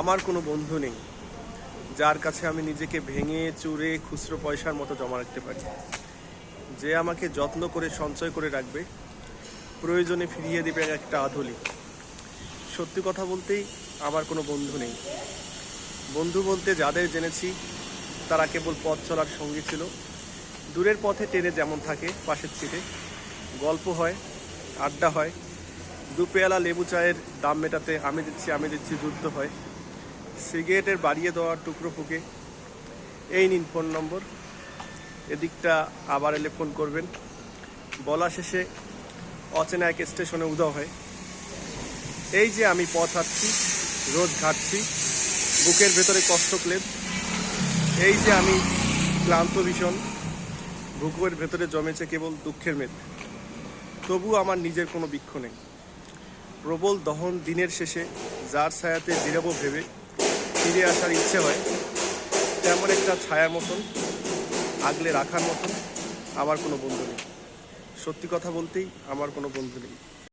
আমার কোনো বন্ধু নেই, যার কাছে আমি নিজেকে ভেঙে চুরে খুচরো পয়সার মতো জমা রাখতে পারি। যে আমাকে যত্ন করে, সঞ্চয় করে রাখবে, প্রয়োজনে ফিরিয়ে দেবে একটা আধুলি। সত্যি কথা বলতেই আমার কোনো বন্ধু নেই। বন্ধু বলতে যাদের জেনেছি, তারা কেবল পথ চলার সঙ্গী ছিল। দূরের পথে ট্রেনে যেমন থাকে, পাশের সিটে গল্প হয়, আড্ডা হয়। দু পেয়ালা লেবু চায়ের দাম মেটাতে আমি দিচ্ছি আমি দিচ্ছি যুদ্ধ হয়। সিগারেটের বাড়িয়ে দেওয়ার টুকরো ফুকে। এই নিন ফোন নম্বর। এদিকটা আবার এলে ফোন করবেন। বলা শেষে অচেনা এক স্টেশনে উদাও হয়। এই যে আমি পথ হাঁটছি রোজ ঘাটছি, বুকের ভেতরে কষ্ট ক্লেপ এই যে আমি ক্লান্ত ভীষণ বুকের ভেতরে জমেছে কেবল দুঃখের মেদ। তবু আমার নিজের কোনো বৃক্ষ নেই। প্রবল দহন দিনের শেষে যার ছায়াতে জিরাবো ভেবে ফিরে আসার ইচ্ছে হয়, তেমন একটা ছায়ার মতন, আগলে রাখার মতন, আমার কোনো বন্ধু নেই। সত্যি কথা বলতেই আমার কোনো বন্ধু নেই।